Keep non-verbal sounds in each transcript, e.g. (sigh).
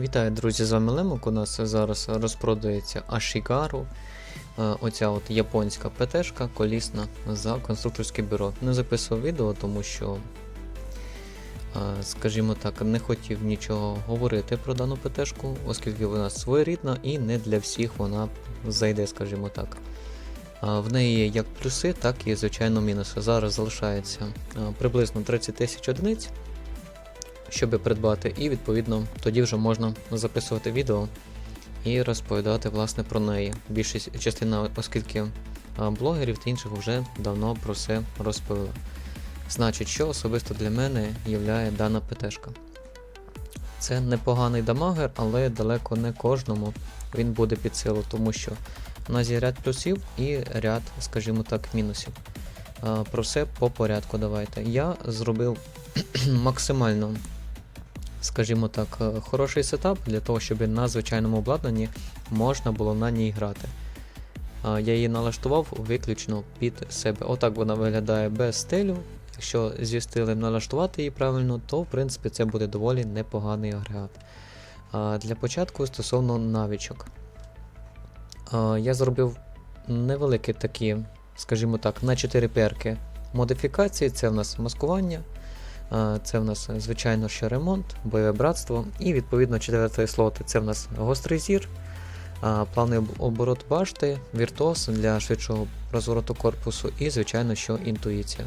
Вітаю, друзі, з вами Лемок. У нас зараз розпродається Ашігару. Е, Оця от японська ПТшка колісна за конструкторське бюро. Не записував відео, тому що, е, скажімо так, не хотів нічого говорити про дану ПТшку, оскільки вона своєрідна і не для всіх вона зайде, скажімо так. Е, В неї є як плюси, так і, звичайно, мінуси. Зараз залишається приблизно 30 тисяч одиниць щоб придбати, і відповідно тоді вже можна записувати відео і розповідати власне про неї. Більшість частина, оскільки блогерів та інших вже давно про це розповіли. Значить, що особисто для мене є дана ПТшка. Це непоганий дамагер, але далеко не кожному він буде під силу, тому що у нас є ряд плюсів і ряд, скажімо так, мінусів. Про все по порядку давайте. Я зробив (clears throat) максимально скажімо так, е, хороший сетап для того, щоб на звичайному обладнанні можна було на ній грати. Я її налаштував виключно під себе. Отак вона виглядає без стилю. Якщо зі стилем налаштувати її правильно, то в принципі це буде доволі непоганий агрегат. Для початку стосовно навичок. Я зробив невеликі такі, скажімо так, на 4 перки модифікації. Це в нас маскування. Це в нас, е, звичайно, ще ремонт, бойове братство. І відповідно четвертий слот це в нас гострий зір, плавний оборот башти, віртуоз для швидшого розвороту корпусу, і, звичайно, що інтуїція.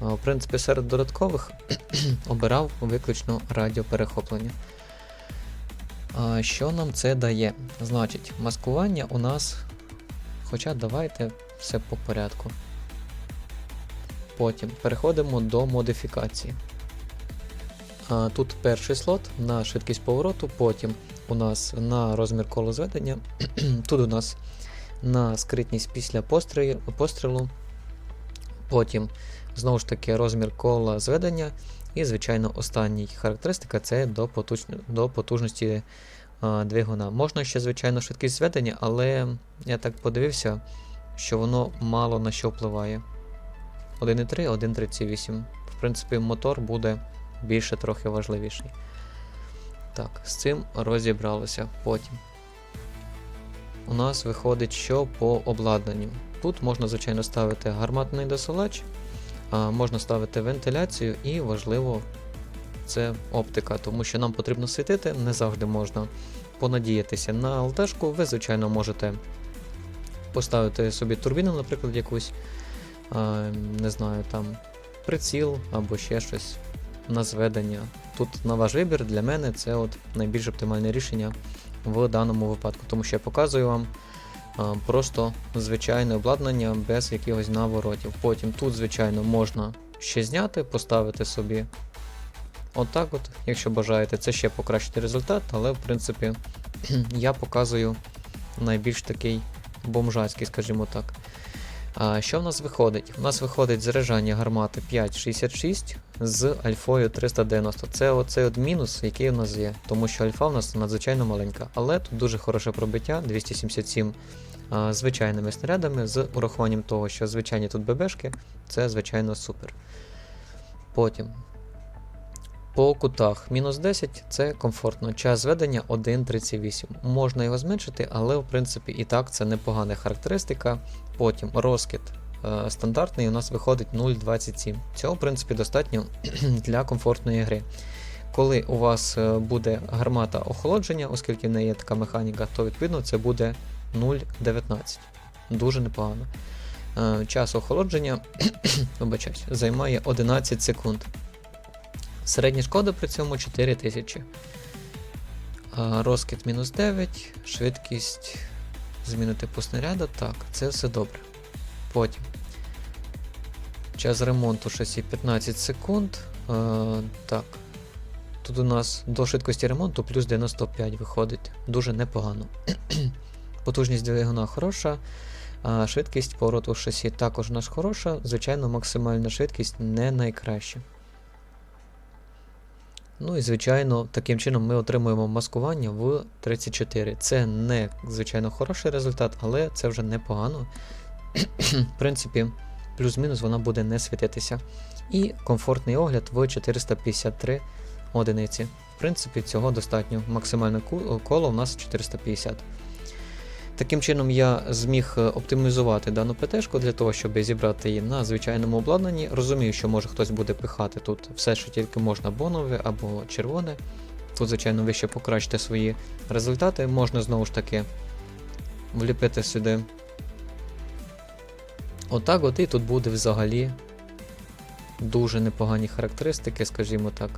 В принципі, серед додаткових (clears throat) обирав виключно радіоперехоплення. Що нам це дає? Значить, маскування у нас. Хоча давайте все по порядку. Потім переходимо до модифікації. Тут перший слот на швидкість повороту, потім у нас на розмір колозведення, (clears throat) тут у нас на скритність після пострілу, потім знову ж таки розмір кола зведення, і, звичайно, остання характеристика це до, потуч... до потужності а, двигуна. Можна ще, звичайно, швидкість зведення, але я так подивився, що воно мало на що впливає. 1.3, 1.38. В принципі, мотор буде більше трохи важливіший. Так, з цим розібралося потім. У нас виходить, що по обладнанню. Тут можна, звичайно, ставити гарматний досилач, можна ставити вентиляцію і важливо це оптика, тому що нам потрібно світити, не завжди можна понадіятися на ЛТшку. Ви, звичайно, можете поставити собі турбіну, наприклад, якусь не знаю, там приціл або ще щось на зведення. Тут на ваш вибір для мене це от найбільш оптимальне рішення в даному випадку, тому що я показую вам просто звичайне обладнання без якихось наворотів. Потім тут, звичайно, можна ще зняти, поставити собі. Отак от, якщо бажаєте, це ще покращити результат, але в принципі (clears throat) я показую найбільш такий бомжацький, скажімо так. А що в нас виходить? У нас виходить заряджання гармати 5,66 з альфою 390. Це оцей от мінус, який у нас є, тому що альфа у нас надзвичайно маленька. Але тут дуже хороше пробиття 277 а, звичайними снарядами, з урахуванням того, що звичайні тут ББшки, це звичайно супер. Потім. По кутах мінус 10 це комфортно. Час зведення 1.38. Можна його зменшити, але в принципі і так це непогана характеристика. Потім розкид е, стандартний у нас виходить 0.27. Цього, в принципі, достатньо (clears throat) для комфортної гри. Коли у вас е, буде гармата охолодження, оскільки в неї є така механіка, то відповідно це буде 0.19. Дуже непогано. Е, Час охолодження (clears throat) вибачаюсь, займає 11 секунд. Середня шкода при цьому 4000. А, Розкид мінус 9, швидкість зміни типу снаряду. Так, це все добре. Потім. Час ремонту шасі 15 секунд. А, так. Тут у нас до швидкості ремонту плюс 95 виходить. Дуже непогано. (clears throat) Потужність двигуна хороша. А швидкість повороту шасі також у нас хороша. Звичайно, максимальна швидкість не найкраща. Ну і звичайно, таким чином ми отримуємо маскування в 34. Це не, звичайно, хороший результат, але це вже непогано. В принципі, плюс-мінус вона буде не світитися. І комфортний огляд в 453 одиниці. В принципі, цього достатньо. Максимальне коло у нас 450. Таким чином, я зміг е, оптимізувати дану ПТшку для того, щоб зібрати її на звичайному обладнанні. Розумію, що може хтось буде пихати тут все, що тільки можна, бонове або червоне. Тут, звичайно, ви ще покращите свої результати. Можна знову ж таки вліпити сюди. Отак, от і тут буде взагалі дуже непогані характеристики, скажімо так.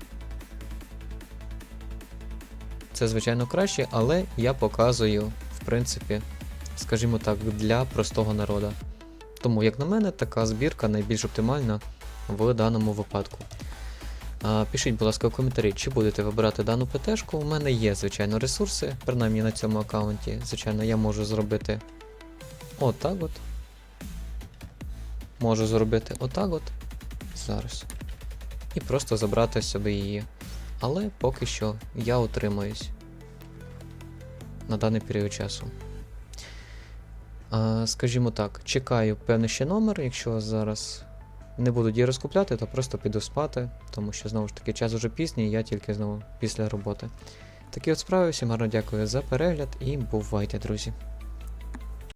Це, звичайно, краще, але я показую, принципі, скажімо так, для простого народа. Тому, як на мене, така збірка найбільш оптимальна в даному випадку. Пишіть, будь ласка, в коментарі, чи будете вибирати дану ПТшку. У мене є, звичайно, ресурси, принаймні на цьому аккаунті. Звичайно, я можу зробити отак от. Можу зробити отак от. Зараз. І просто забрати собі її. Але поки що я утримуюсь на даний період часу. Скажімо так, чекаю певний ще номер, якщо зараз не буду її розкупляти, то просто піду спати, тому що знову ж таки час уже пізній, я тільки знову після роботи. Такі от справи, всім гарно дякую за перегляд і бувайте, друзі.